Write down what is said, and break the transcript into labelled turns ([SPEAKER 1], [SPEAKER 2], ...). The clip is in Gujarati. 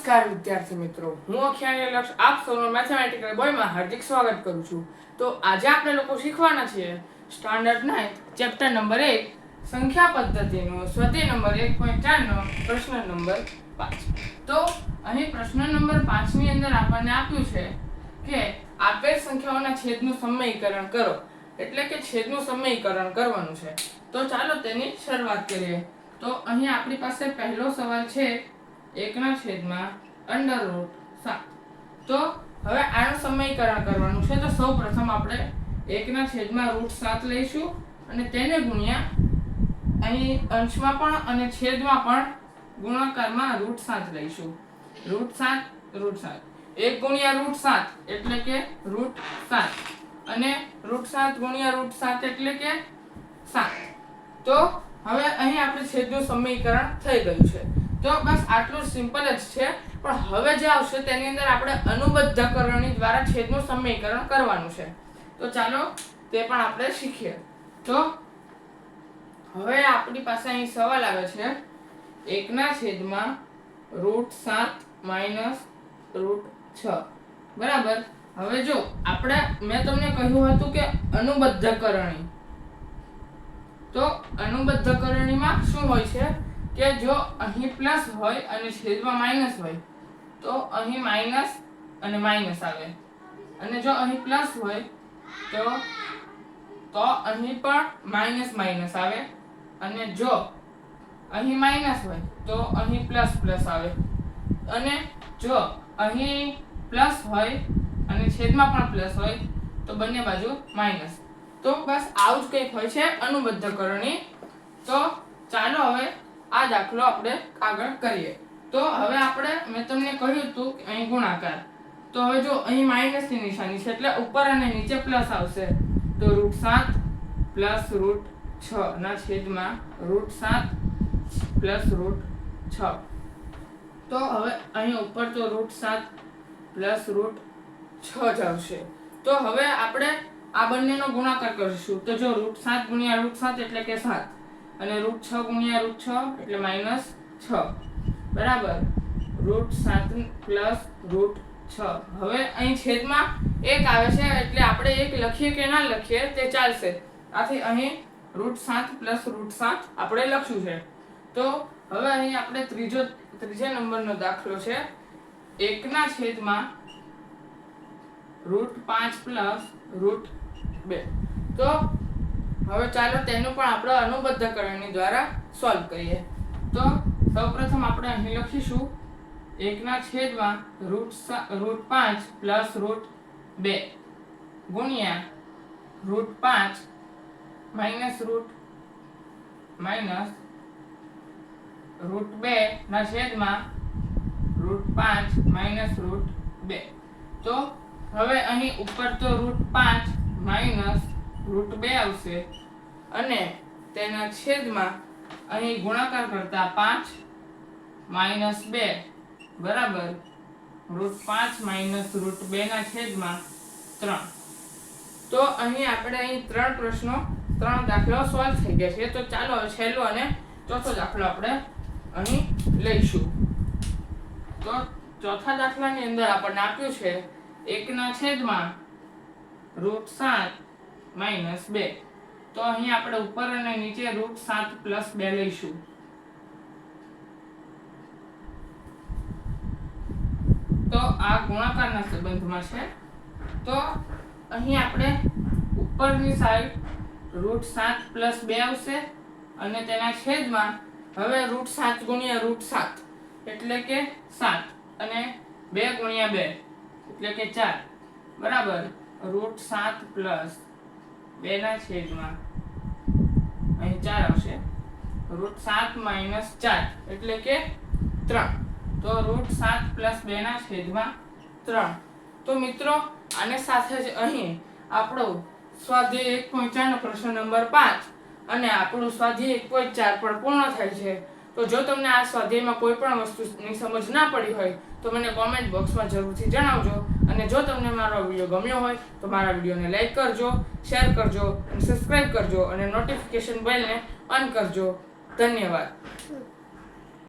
[SPEAKER 1] નમસ્કાર વિદ્યાર્થી મિત્રો. હું અખ્યાની લક્ષ આપ સૌનું મેથેમેટિકલ બોયમાં હાર્દિક સ્વાગત કરું છું. તો આજે આપણે લોકો શીખવાના છીએ સ્ટાન્ડર્ડ નાઇન્થ ચેપ્ટર નંબર એક સંખ્યા પદ્ધતિનો સ્વતે નંબર એક પોઈન્ટ ચારનો પ્રશ્ન નંબર પાંચ. તો અહીં પ્રશ્ન નંબર પાંચની અંદર આપણને આપ્યું છે કે આપેલ સંખ્યાઓના છેદનું સમયકરણ કરો. એટલે કે છેદનું સમયકરણ કરવાનું છે. તો ચાલો તેની શરૂઆત કરીએ. તો અહીં આપણી પાસે પહેલો સવાલ છે એકના છેદમાં અંડર રૂટ સાત. તો હવે આનું સમયકરણ કરવાનું છે. તો સૌ પ્રથમ આપણે એકના છેદમાં રૂટ સાત લઈશું અને તેને ગુણ્યા અહીં અંશમાં પણ અને છેદમાં પણ ગુણાકારમાં રૂટ સાત લઈશું. રૂટ સાત રૂટ સાત. એક ગુણ્યા રૂટ સાત એટલે કે રૂટ સાત. અને રૂટ સાત ગુણ્યા રૂટ સાત એટલે કે સાત. તો હવે અહીં આપણે છેદનું સમીકરણ થઈ ગયું છે. તો બસ આટલું સિમ્પલ જ છે. પણ હવે જે આવશે તેની અંદર આપણે અનુબદ્ધકરણની દ્વારા છેદનું સમીકરણ કરવાનું છે. તો ચાલો તે પણ આપણે શીખીએ. તો હવે આપણી પાસે અહીં સવાલ આવે છે. એકના છેદમાં રૂટ સાત માઇનસ રૂટ છ. બરાબર? હવે જો, આપણે, મેં તમને કહ્યું હતું કે અનુબદ્ધકરણી. તો અનુબદ્ધકરણીમાં શું હોય છે? કે જો અહીં પ્લસ હોય અને છેદમાં માઇનસ હોય, તો અહીં માઇનસ અને માઇનસ આવે. અને જો અહીં પ્લસ હોય, તો તો અહીં પણ માઇનસ માઇનસ આવે. અને જો અહીં માઇનસ હોય, તો અહીં પ્લસ પ્લસ આવે. અને જો અહીં પ્લસ હોય અને છેદમાં પણ પ્લસ હોય, તો બંને બાજુ માઇનસ. તો બસ આવું જ કંઈક હોય છે અનુબદ્ધકરણી. તો ચાલો હવે આ દાખલો આપણે આગળ કરીએ. તો હવે આપણે, મેં તમને કહ્યું હતું કે અહીં ગુણાકાર. તો હવે જો અહીં માઇનસની નિશાની છે, એટલે ઉપર અને નીચે પ્લસ આવશે. તો રૂટ સાત પ્લસ રૂટ છ ના છેદમાં રૂટ સાત પ્લસ રૂટ છ. તો હવે અહીં ઉપર તો રૂટ સાત પ્લસ રૂટ છ જ આવશે. તો હવે આપણે આ બંનેનો ગુણાકાર કરીશું. તો જો રૂટ સાત ગુણ્યા રૂટ સાત એટલે કે સાત. અને રૂટ છ ગુણ્યા રૂટ છ એટલે માઇનસ છ. બરાબર? રૂટ સાત પ્લસ રૂટ છ. હવે અહીં છેદમાં એક આવે છે એટલે આપણે એક લખીએ કે ના લખીએ તે ચાલશે. આથી અહીં રૂટ સાત પ્લસ રૂટ સાત આપણે લખ્યું છે. તો હવે અહીં આપણે ત્રીજો, ત્રીજા નંબરનો દાખલો છે. એકના છેદમાં રૂટ પાંચ પ્લસ રૂટ બે. તો હવે ચાલો તેનું પણ આપણે અનુબદ્ધકરણની દ્વારા સોલ્વ કરીએ. તો સૌપ્રથમ આપણે અહીં લખીશું એકના છેદમાં રૂટ રૂટ પાંચ પ્લસ રૂટ બે ગુણ્યા રૂટ પાંચ માઇનસ રૂટ માઇનસ રૂટ બે ના છેદમાં રૂટ પાંચ માઇનસ રૂટ બે. તો હવે અહીં ઉપર તો રૂટ પાંચ માઇનસ રૂટ બે આવશે. અને તેના છેદમાં અહીં ગુણાકાર કરતા પાંચ માઇનસ બે. બરાબર? રૂટ પાંચ માઇનસ રૂટ બેના છેદમાં ત્રણ. તો અહીં આપણે અહીં ત્રણ પ્રશ્નો, ત્રણ દાખલાઓ સોલ્વ થઈ ગયા છે. તો ચાલો છેલ્લો અને ચોથો દાખલો આપણે અહીં લઈશું. તો ચોથા દાખલાની અંદર આપણને આપ્યું છે, એકના છેદમાં રૂટ સાત માઇનસ બે. તો અહીં આપણે ઉપર અને નીચે રૂટ સાત પ્લસ બે લઈશું. તો આ ગુણાકારના સંબંધમાં છે. તો અહીં આપણે ઉપરની સાઈડ રૂટ સાત પ્લસ બે આવશે અને તેના છેદમાં હવે રૂટ સાત ગુણ્યા રૂટ સાત. એટલે કે સાત અને બે ગુણ્યા બે. એટલે કે ચાર. બરાબર? રૂટ સાત પ્લસ બેના છેદમાં અહીં ચાર આવશે. રૂટ સાત માઇનસ ચાર એટલે કે ત્રણ. તો રૂટ સાત પ્લસ બેના છેદમાં ત્રણ. તો મિત્રો, આને સાથે જ અહીં આપણો સ્વાધ્યાય એક પોઈન્ટ ચારનો પ્રશ્ન નંબર પાંચ અને આપણું સ્વાધ્યાય એક પોઈન્ટ ચાર પણ પૂર્ણ થાય છે. તો જો તમને આ સ્વાધ્યાયમાં કોઈ પણ વસ્તુની સમજ ના પડી હોય, તો મને કોમેન્ટ બોક્સમાં જરૂરથી જણાવજો. અને જો તમને મારો વીડિયો ગમ્યો હોય, તો મારા વિડીયોને લાઇક કરજો શેર કરજો, અને સબસ્ક્રાઈબ કરજો, અને નોટિફિકેશન બેલને ઓન કરજો. ધન્યવાદ.